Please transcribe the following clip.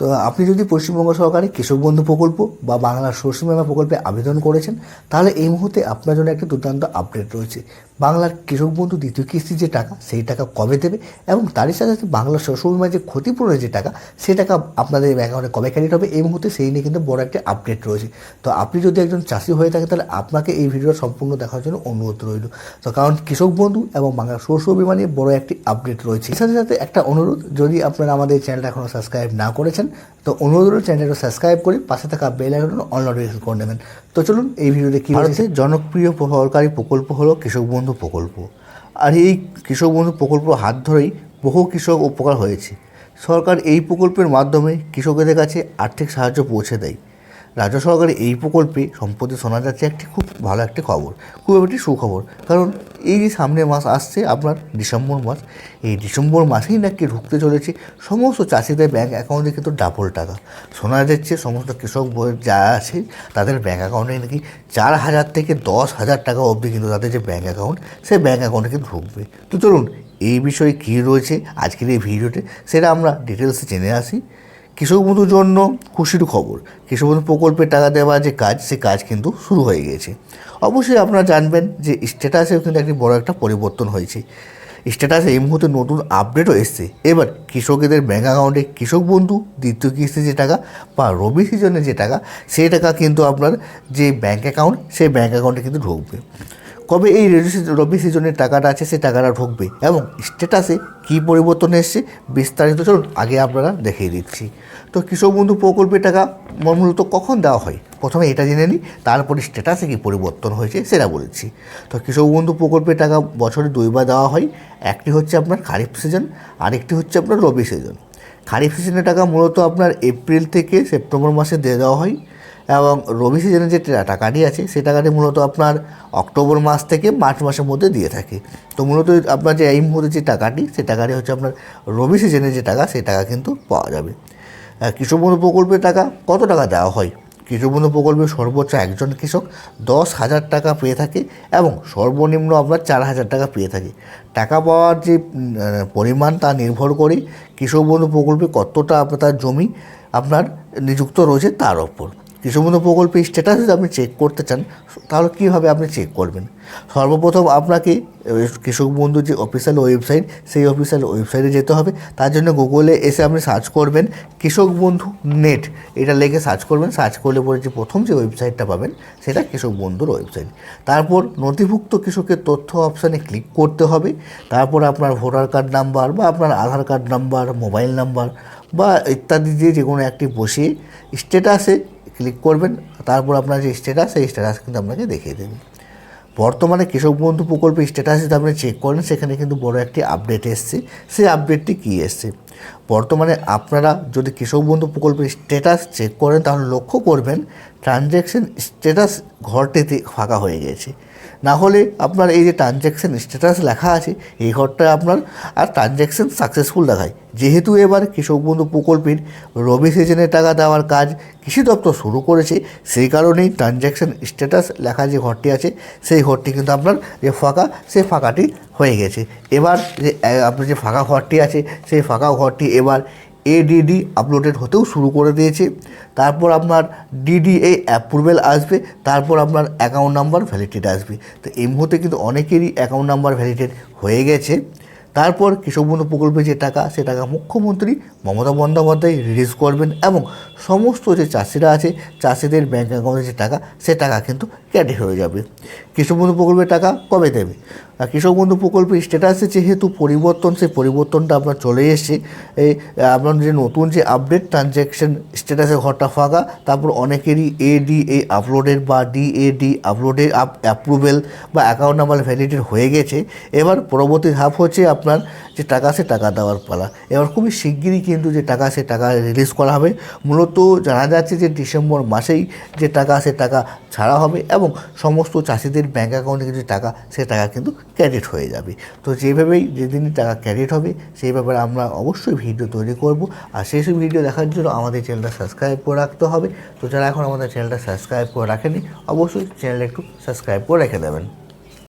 তো আপনি যদি পশ্চিমবঙ্গ সরকারের কৃষক বন্ধু প্রকল্প বা বাংলার শস্য বিমা প্রকল্পে আবেদন করেছেন, তাহলে এই মুহূর্তে আপনার জন্য একটা দুর্দান্ত আপডেট রয়েছে। বাংলার কৃষক বন্ধু দ্বিতীয় কিস্তির যে টাকা, সেই টাকা কবে দেবে এবং তারই সাথে সাথে বাংলার শস্য বিমার যে ক্ষতিপূরণের যে টাকা সেই টাকা আপনাদের অ্যাকাউন্টে কবে ক্রেডিট হবে? এই মুহূর্তে সেই নিয়ে কিন্তু বড় একটা আপডেট রয়েছে। তো আপনি যদি একজন চাষি হয়ে থাকেন, তাহলে আপনাকে এই ভিডিওটা সম্পূর্ণ দেখার জন্য অনুরোধ রইল। তো কারণ কৃষক বন্ধু এবং বাংলার শস্য বিমা নিয়ে বড় একটি আপডেট রয়েছে। সাথে সাথে একটা অনুরোধ, যদি আপনারা আমাদের চ্যানেলটা এখনও সাবস্ক্রাইব না করেছেন তো অনুরোধ হলো চ্যানেলটা সাবস্ক্রাইব করে পাশে থাকা বেল আইকন অল নোটিফিকেশন করে নেবেন। তো চলুন এই ভিডিওতে কী হয়েছে? জনপ্রিয় সরকারি প্রকল্প হলো কৃষক বন্ধু প্রকল্প। আর এই কৃষক বন্ধু প্রকল্প হাত ধরেই বহু কৃষক উপকার হয়েছে। সরকার এই প্রকল্পের মাধ্যমে কৃষকদের কাছে আর্থিক সাহায্য পৌঁছে দেয়। রাজ্য সরকারের এই প্রকল্পে সম্প্রতি শোনা যাচ্ছে একটি খুব ভালো একটি খবর। খুব একটি সুখবর। কারণ এই যে সামনের মাস আসছে, আপনার ডিসেম্বর মাস, এই ডিসেম্বর মাসেই নাকি ঢুকতে চলেছে সমস্ত চাষিদের ব্যাঙ্ক অ্যাকাউন্টে কিন্তু ডাবল টাকা। শোনা যাচ্ছে সমস্ত কৃষক যারা আছে, তাদের ব্যাঙ্ক অ্যাকাউন্টে নাকি চার হাজার থেকে দশ হাজার টাকা অবধি কিন্তু তাদের যে ব্যাঙ্ক অ্যাকাউন্ট, সেই ব্যাঙ্ক অ্যাকাউন্টে কিন্তু ঢুকবে। তো চলুন, এই বিষয়ে কী রয়েছে আজকের এই ভিডিওতে, সেটা আমরা ডিটেলসে জেনে আসি। কৃষক বন্ধুর জন্য খুশির খবর। কৃষক বন্ধু প্রকল্পের টাকা দেওয়া যে কাজ, সে কাজ কিন্তু শুরু হয়ে গেছে অবশ্যই আপনারা জানবেন যে স্ট্যাটাসেও কিন্তু একটি বড় একটা পরিবর্তন হয়েছে। স্ট্যাটাসে এই মুহূর্তে নতুন আপডেটও এসছে। এবার কৃষকদের ব্যাঙ্ক অ্যাকাউন্টে কৃষক বন্ধু দ্বিতীয় কিস্তি যে টাকা বা রবি সিজনে যে টাকা, সেই টাকা কিন্তু আপনার যে ব্যাঙ্ক অ্যাকাউন্ট সেই ব্যাঙ্ক অ্যাকাউন্টে কিন্তু ঢুকবে। কবে এই রবি সিজনের টাকাটা আছে সেই টাকাটা ঢুকবে এবং স্ট্যাটাসে কী পরিবর্তন এসছে বিস্তারিত চলুন, আগে আপনারা দেখিয়ে দিচ্ছি তো কৃষক বন্ধু প্রকল্পের টাকা মূলত কখন দেওয়া হয়? প্রথমে এটা জেনে নিই, তারপরে স্ট্যাটাসে কী পরিবর্তন হয়েছে সেটা বলেছি। তো কৃষক বন্ধু প্রকল্পের টাকা বছরে দুইবার দেওয়া হয়, একটি হচ্ছে আপনার খারিফ সিজন, আরেকটি হচ্ছে আপনার রবি সিজন। খারিফ সিজনের টাকা মূলত আপনার এপ্রিল থেকে সেপ্টেম্বর মাসে দিয়ে দেওয়া হয় এবং রবি সিজনে যে টাকাটি আছে সেই টাকাটি মূলত আপনার অক্টোবর মাস থেকে মার্চ মাসের মধ্যে দিয়ে থাকে। তো মূলত আপনার যে এই মুহূর্তে যে টাকাটি সেই টাকাটি হচ্ছে আপনার রবি সিজনে যে টাকা সেই টাকা কিন্তু পাওয়া যাবে। কৃষক বন্ধু প্রকল্পের টাকা কত টাকা দেওয়া হয়? কৃষক বন্ধু প্রকল্পে সর্বোচ্চ একজন কৃষক দশ হাজার টাকা পেয়ে থাকে এবং সর্বনিম্ন আপনার চার হাজার টাকা পেয়ে থাকে। টাকা পাওয়ার যে পরিমাণ তা নির্ভর করে কৃষক বন্ধু প্রকল্পে কতটা আপনার জমি আপনার নিযুক্ত রয়েছে তার ওপর। কৃষক বন্ধু প্রকল্পের স্ট্যাটাস যদি আপনি চেক করতে চান, তাহলে কীভাবে আপনি চেক করবেন? সর্বপ্রথম আপনাকে কৃষক বন্ধু যে অফিসিয়াল ওয়েবসাইট সেই অফিসিয়াল ওয়েবসাইটে যেতে হবে। তার জন্য গুগলে এসে আপনি সার্চ করবেন কৃষক বন্ধু নেট এটা লেগে সার্চ করবেন। সার্চ করলে পরে যে প্রথম যে ওয়েবসাইটটা পাবেন, সেটা কৃষক বন্ধুর ওয়েবসাইট তারপর নথিভুক্ত কৃষকের তথ্য অপশানে ক্লিক করতে হবে। তারপর আপনার ভোটার কার্ড নাম্বার বা আপনার Aadhaar card number mobile number বা ইত্যাদি দিয়ে যে কোনো একটি বসিয়ে স্ট্যাটাসে ক্লিক করবেন, তারপর আপনার যে স্ট্যাটাস সেই স্ট্যাটাস কিন্তু আপনাকে দেখিয়ে দেবে। বর্তমানে কৃষক বন্ধু প্রকল্পের স্ট্যাটাস যদি আপনি চেক করেন, সেখানে কিন্তু বড় একটি আপডেট এসছে। সেই আপডেটটি কী এসছে? বর্তমানে আপনারা যদি কৃষক বন্ধু প্রকল্পের স্ট্যাটাস চেক করেন, তাহলে লক্ষ্য করবেন ট্রানজ্যাকশন স্ট্যাটাস ঘরটিতে ফাঁকা হয়ে গেছে। না হলে আপনার এই যে ট্রানজ্যাকশন স্ট্যাটাস লেখা আছে, এই ঘরটা আপনার আর ট্রানজ্যাকশন সাকসেসফুল দেখায়। যেহেতু এবার কৃষক বন্ধু প্রকল্পের রবি সিজনে টাকা দেওয়ার কাজ কৃষি দপ্তর শুরু করেছে, সেই কারণেই ট্রানজ্যাকশন স্ট্যাটাস লেখা যে ঘরটি আছে, সেই ঘরটি কিন্তু আপনার যে ফাঁকা, সেই ফাঁকাটি হয়ে গেছে। এবার যে আপনার যে ফাঁকা ঘরটি আছে, সেই ফাঁকা ঘরটি এবার এডিডি আপলোডেড হতেও শুরু করে দিয়েছে। তারপর আপনার ডিডিএ অ্যাপ্রুভেল আসবে, তারপর আপনার অ্যাকাউন্ট নাম্বার ভ্যালিডেট আসবে। তো এই মুহূর্তে কিন্তু অনেকেরই অ্যাকাউন্ট নাম্বার ভ্যালিডেট হয়ে গেছে। তারপর কৃষক বন্ধু প্রকল্পে যে টাকা, সে টাকা মুখ্যমন্ত্রী মমতা বন্দ্যোপাধ্যায় রিলিজ করবেন এবং সমস্ত যে চাষিরা আছে, চাষিদের ব্যাঙ্ক অ্যাকাউন্টে যে টাকা, সে টাকা কিন্তু ক্যাডে হয়ে যাবে। কৃষক বন্ধু প্রকল্পের টাকা কবে দেবে? আর কৃষক বন্ধু প্রকল্পের স্ট্যাটাসে যেহেতু পরিবর্তন, সেই পরিবর্তনটা আপনার চলে এসছে। এই, আপনার যে নতুন যে আপডেট ট্রানজ্যাকশন স্ট্যাটাসে ঘরটা ফাঁকা, তারপর অনেকেরই এডিএ আপলোডের বা ডিএডি আপলোডেড অ্যাপ্রুভেল বা অ্যাকাউন্ট নাম্বার ভ্যালিডেট হয়ে গেছে। এবার পরবর্তী ধাপ হচ্ছে আপনার যে টাকা, সে টাকা দেওয়ার পালা। এবার খুবই শিগগিরই কিন্তু যে টাকা, সে টাকা রিলিজ করা হবে। মূলত জানা যাচ্ছে যে ডিসেম্বর মাসেই যে টাকা, সে টাকা ছাড়া হবে এবং সমস্ত চাষিদের ব্যাঙ্ক অ্যাকাউন্টে কিন্তু টাকা, সে টাকা কিন্তু ক্রেডিট হয়ে যাবে। তো যেভাবেই যেদিনই টাকা ক্রেডিট হবে, সেই ব্যাপারে আমরা অবশ্যই ভিডিও তৈরি করব। আর সেই সব ভিডিও দেখার জন্য আমাদের চ্যানেলটা সাবস্ক্রাইব করে রাখতে হবে। তো যারা এখন আমাদের চ্যানেলটা সাবস্ক্রাইব করে রাখেনি অবশ্যই চ্যানেলটা একটু সাবস্ক্রাইব করে রেখে দেবেন।